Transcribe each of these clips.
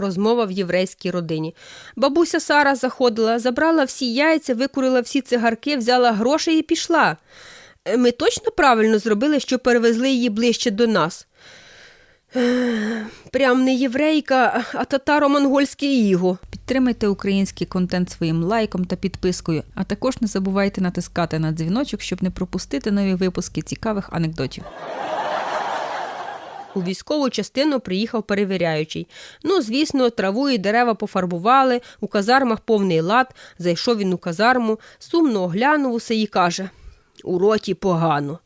Розмова в єврейській родині. Бабуся Сара заходила, забрала всі яйця, викурила всі цигарки, взяла гроші і пішла. Е, Ми точно правильно зробили, що перевезли її ближче до нас. Е, Прям не єврейка, а татаро-монгольське іго. Підтримайте український контент своїм лайком та підпискою, а також не забувайте натискати на дзвіночок, щоб не пропустити нові випуски цікавих анекдотів. У військову частину приїхав перевіряючий. Ну, звісно, траву і дерева пофарбували, у казармах повний лад. Зайшов він у казарму, сумно оглянув усе і каже у роті погано.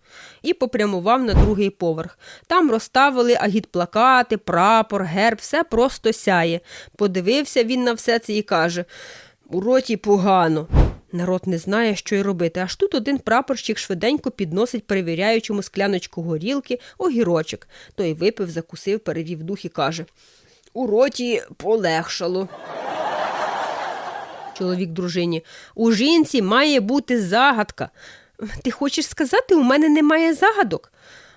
І попрямував на другий поверх. Там розставили агітплакати, прапор, герб, все просто сяє. Подивився він на все це і каже у роті погано. Народ не знає, що й робити. Аж тут один прапорщик швиденько підносить перевіряючому скляночку горілки, огірочок. Той випив, закусив, перевів дух і каже У роті полегшало. Чоловік дружині. У жінці має бути загадка. Ти хочеш сказати, у мене немає загадок?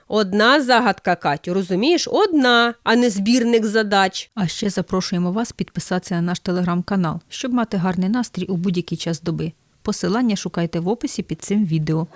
Одна загадка, Катю, розумієш? Одна, а не збірник задач. А ще запрошуємо вас підписатися на наш телеграм-канал, щоб мати гарний настрій у будь-який час доби. Посилання шукайте в описі під цим відео.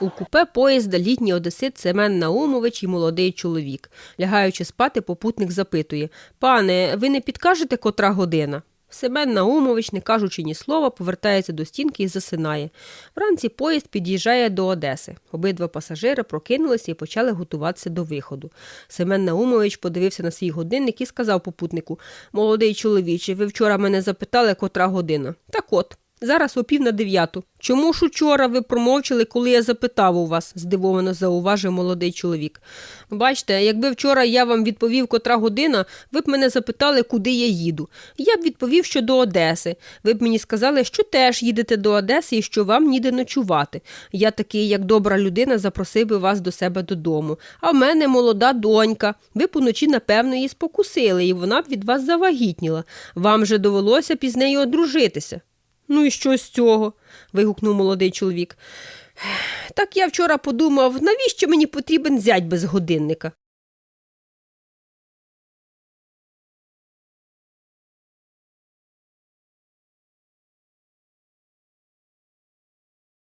У купе поїзда літній одесит Семен Наумович і молодий чоловік. Лягаючи спати, попутник запитує Пане, ви не підкажете, котра година? Семен Наумович, не кажучи ні слова, повертається до стінки і засинає. Вранці поїзд під'їжджає до Одеси. Обидва пасажири прокинулися і почали готуватися до виходу. Семен Наумович подивився на свій годинник і сказав попутнику Молодий чоловіче, ви вчора мене запитали, котра година. Так от. Зараз о пів на дев'яту. Чому ж учора ви промовчали, коли я запитав у вас? здивовано зауважив молодий чоловік. Бачте, якби вчора я вам відповів, котра година, ви б мене запитали, куди я їду. Я б відповів, що до Одеси. Ви б мені сказали, що теж їдете до Одеси і що вам ніде ночувати. Я такий, як добра людина, запросив би вас до себе додому. А в мене молода донька. Ви поночі, напевно, її спокусили, і вона б від вас завагітніла. Вам же довелося б із нею одружитися. Ну і що з цього? вигукнув молодий чоловік. Так я вчора подумав, навіщо мені потрібен зять без годинника?